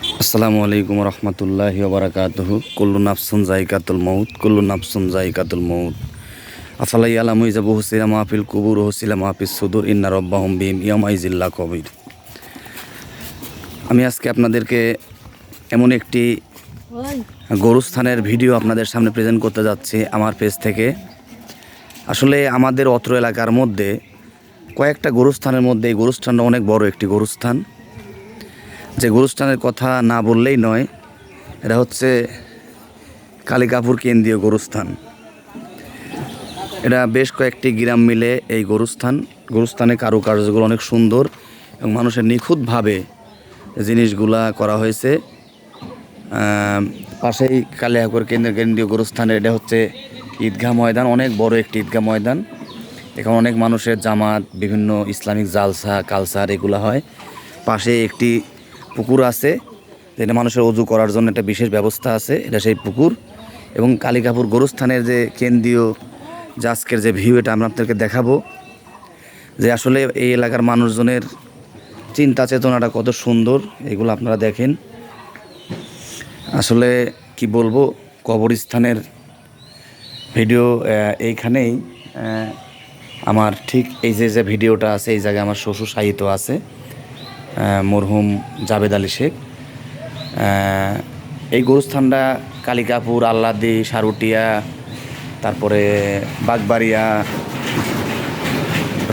আসসালামু আলাইকুম রহমতুল্লাহ বারাকাতুহু। কুল্লু নাফসুন জাইকাতুল মৌত কুল্লু নাফসুন জাইকাতুল মৌত আফালাই আলামু ইজাবু হুসিলা মাহফিল কুবুর হুসিলা মাহফিল সুদুর, ইন্না রব্বাহম বিম ইয়াম আইজিল্লা কবির আমি আজকে আপনাদেরকে এমন একটি গরুস্থানের ভিডিও আপনাদের সামনে প্রেজেন্ট করতে যাচ্ছি আমার পেজ থেকে। আসলে আমাদের অত্র এলাকার মধ্যে কয়েকটা গরুস্থানের মধ্যে এই গরুস্থানটা অনেক বড় একটি গরুস্থান। যে গরুস্থানের কথা না বললেই নয়, এটা হচ্ছে কালিকাপুর কেন্দ্রীয় গরুস্থান। এটা বেশ কয়েকটি গ্রাম মিলে এই গরুস্থান। গরুস্থানের কারুকার্যগুলো অনেক সুন্দর এবং মানুষের নিখুঁতভাবে জিনিসগুলা করা হয়েছে পাশেই কালিয়াপুর কেন্দ্র কেন্দ্রীয় গরুস্থানের এটা হচ্ছে ঈদগাহ ময়দান, অনেক বড় একটি ঈদগাহ ময়দান। এখানে অনেক মানুষের জামাত, বিভিন্ন ইসলামিক জালসা, কালসার এগুলো হয়। পাশে একটি পুকুর আছে যেটা মানুষের অজু করার জন্য একটা বিশেষ ব্যবস্থা আছে, এটা সেই পুকুর। এবং কালিকাপুর গরুস্থানের যে কেন্দ্রীয় যে আজকের যে ভিউ এটা আমরা আপনাদেরকে দেখাবো। যে আসলে এই এলাকার মানুষজনের চিন্তা চেতনাটা কত সুন্দর, এগুলো আপনারা দেখেন। আসলে কি বলব, কবরস্থানের ভিডিও এইখানেই আমার ঠিক এই যে যে ভিডিওটা আছে, এই জায়গায় আমার শ্বশুর সাহিত্য আছে। মরহুম জাবেদ আলী শেখ। এই গরুস্থানটা কালিকাপুর, আল্লাদি, সারুটিয়া, তারপরে বাগবাড়িয়া,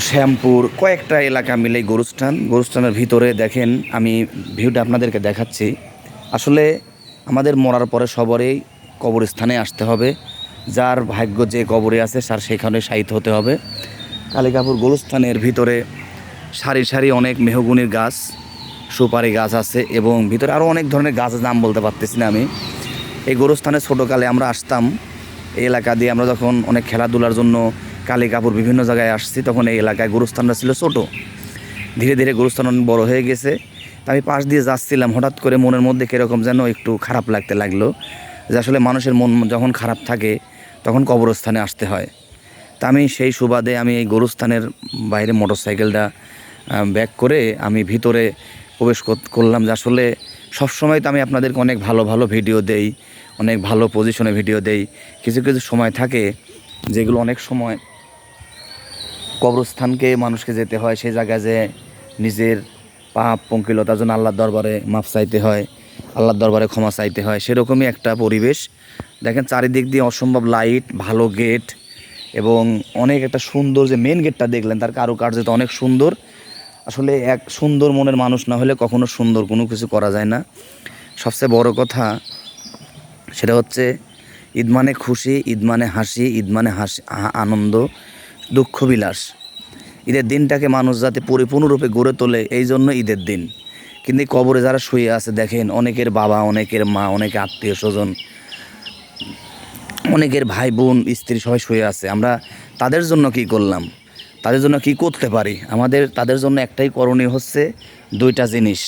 শ্যামপুর, কয়েকটা এলাকা মিলে গরুস্থান। গরুস্থানের ভিতরে দেখেন, আমি ভিউটা আপনাদেরকে দেখাচ্ছি। আসলে আমাদের মরার পরে সবারই কবরস্থানে আসতে হবে। যার ভাগ্য যে কবরে আছে, তার সেখানে শায়িত হতে হবে। কালিকাপুর গোরস্থানের ভিতরে সারি সারি অনেক মেহগুনির গাছ, সুপারি গাছ আছে এবং ভিতরে আরও অনেক ধরনের গাছের নাম বলতে পারতেছি না আমি। এই গোরস্থানে ছোটোকালে আমরা আসতাম। এই এলাকা দিয়ে আমরা যখন অনেক খেলাধুলার জন্য কালিকাপুর বিভিন্ন জায়গায় আসছি, তখন এই এলাকায় গোরস্থানটা ছিল ছোটো। ধীরে ধীরে গোরস্থান অনেক বড় হয়ে গেছে। আমি পাশ দিয়ে যাচ্ছিলাম, হঠাৎ করে মনের মধ্যে কীরকম যেন একটু খারাপ লাগতে লাগল যে আসলে মানুষের মন যখন খারাপ থাকে, তখন কবরস্থানে আসতে হয়। তা আমি সেই সুবাদে আমি এই গরুস্থানের বাইরে মোটর সাইকেলটা ব্যাক করে আমি ভিতরে প্রবেশ কর- করলাম যে আসলে সবসময় তো আমি আপনাদেরকে অনেক ভালো ভালো ভিডিও দেই, অনেক ভালো পজিশনে ভিডিও দেই। কিছু কিছু সময় থাকে যেগুলো অনেক সময় কবরস্থানকে মানুষকে যেতে হয়, সেই জায়গায় যে নিজের পাপ পঙ্কিলতার জন্য আল্লাহর দরবারে মাপ চাইতে হয়, আল্লাহর দরবারে ক্ষমা চাইতে হয়, সেরকমই একটা পরিবেশ। দেখেন চারিদিক দিয়ে অসম্ভব লাইট ভালো গেট এবং অনেক একটা সুন্দর যে মেন গেটটা দেখলেন, তার কারুকার্য তো অনেক সুন্দর। আসলে এক সুন্দর মনের মানুষ না হলে কখনো সুন্দর কোনো কিছু করা যায় না। সবচেয়ে বড় কথা সেটা হচ্ছে, ঈদ মানে খুশি, ঈদ মানে হাসি, ঈদ মানে হাসি আনন্দ, দুঃখ, বিলাস। ঈদের দিনটাকে মানুষ যাতে পরিপূর্ণরূপে গড়ে তোলে, এই জন্য ঈদের দিন। কিন্তু কবরে যারা শুয়ে আছে, দেখেন, অনেকের বাবা, অনেকের মা, অনেকে আত্মীয় স্বজন অনেকের ভাই বোন, স্ত্রী সবাই শুয়ে আছে। আমরা তাদের জন্য কি করলাম? তাদের জন্য কি করতে পারি? আমাদের, তাদের জন্য একটাই করণীয় হচ্ছে দুইটা জিনিস।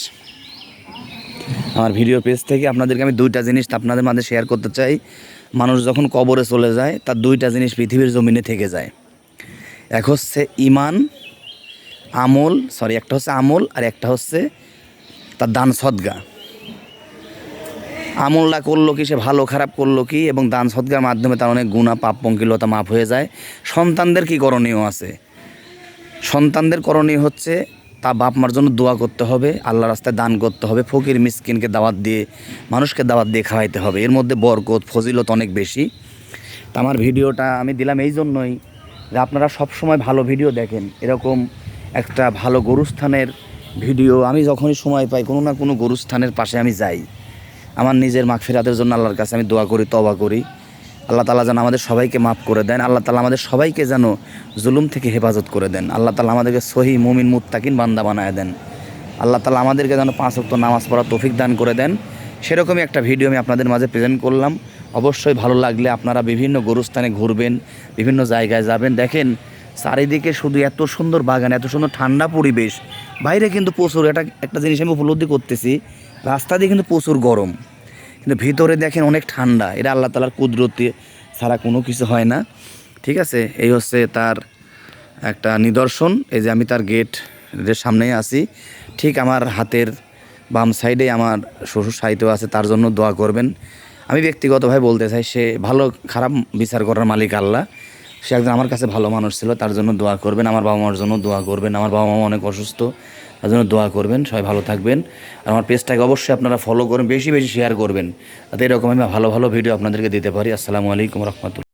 আমার ভিডিও পেজ থেকে আপনাদেরকে আমি দুইটা জিনিস আপনাদের মাঝে শেয়ার করতে চাই। মানুষ যখন কবরে চলে যায়, তার দুইটা জিনিস পৃথিবীর জমিনে থেকে যায়। এক হচ্ছে ইমান আমল সরি একটা হচ্ছে আমল আর একটা হচ্ছে তার দান সদ্গা। আমলটা করল কি, সে ভালো খারাপ করল কি, এবং দান সৎকার মাধ্যমে তার অনেক গুণা পাপ, পঙ্কিলতা মাপ হয়ে যায়। সন্তানদের কি করণীয় আছে? সন্তানদের করণীয় হচ্ছে তা বাপ মার জন্য দোয়া করতে হবে আল্লাহ রাস্তায় দান করতে হবে, ফকির মিসকিনকে দাওয়াত দিয়ে, মানুষকে দাওয়াত দিয়ে খাওয়াইতে হবে। এর মধ্যে বরকত, ফজিলত অনেক বেশি। তা আমার ভিডিওটা আমি দিলাম এই জন্যই যে আপনারা সব সময় ভালো ভিডিও দেখেন। এরকম একটা ভালো গরুস্থানের ভিডিও আমি যখনই সময় পাই, কোনো না কোনো গরুস্থানের পাশে আমি যাই। আমার নিজের মাগফিরাতের জন্য আল্লাহর কাছে আমি দোয়া করি তবা করি। আল্লাহ তালা যেন আমাদের সবাইকে মাফ করে দেন, আল্লাহ তালা আমাদের সবাইকে যেন জুলুম থেকে হেফাজত করে দেন, আল্লাহ তালা আমাদেরকে সহি মুমিন মুত্তাকিন বান্দা বানায় দেন। আল্লাহ তালা আমাদেরকে যেন পাঁচ অক্ত নামাজ পড়া তৌফিক দান করে দেন। সেরকমই একটা ভিডিও আমি আপনাদের মাঝে প্রেজেন্ট করলাম। অবশ্যই ভালো লাগলে আপনারা বিভিন্ন গরুস্থানে ঘুরবেন, বিভিন্ন জায়গায় যাবেন। দেখেন, চারিদিকে শুধু এত সুন্দর বাগান, এত সুন্দর ঠান্ডা পরিবেশ। বাইরে কিন্তু প্রচুর একটা একটা জিনিস আমি উপলব্ধি করতেছি, রাস্তা দিয়ে কিন্তু প্রচুর গরম। কিন্তু ভিতরে দেখেন অনেক ঠান্ডা। এটা আল্লাহ তালার কুদরতি, ছাড়া কোনো কিছু হয় না। ঠিক আছে? এই হচ্ছে তার একটা নিদর্শন। এই যে আমি তার গেটের সামনেই আছি। ঠিক আমার হাতের বাম সাইডে আমার শ্বশুর সাহিত্য আছে, তার জন্য দোয়া করবেন। আমি ব্যক্তিগতভাবে বলতে চাই, সে ভালো, খারাপ বিচার করার মালিক আল্লাহ। সে একজন আমার কাছে ভালো মানুষ ছিল, তার জন্য দোয়া করবেন। আমার বাবা মার জন্য দোয়া করবেন। আমার বাবা মা অনেক অসুস্থ। তার জন্য দোয়া করবেন, সবাই ভালো থাকবেন। আর আমার পেজটাকে অবশ্যই আপনারা ফলো করবেন বেশি বেশি শেয়ার করবেন। তাতে এরকম আমি ভালো ভালো ভিডিও আপনাদেরকে দিতে পারি। আসসালামু আলাইকুম রহমতুল্লাহ।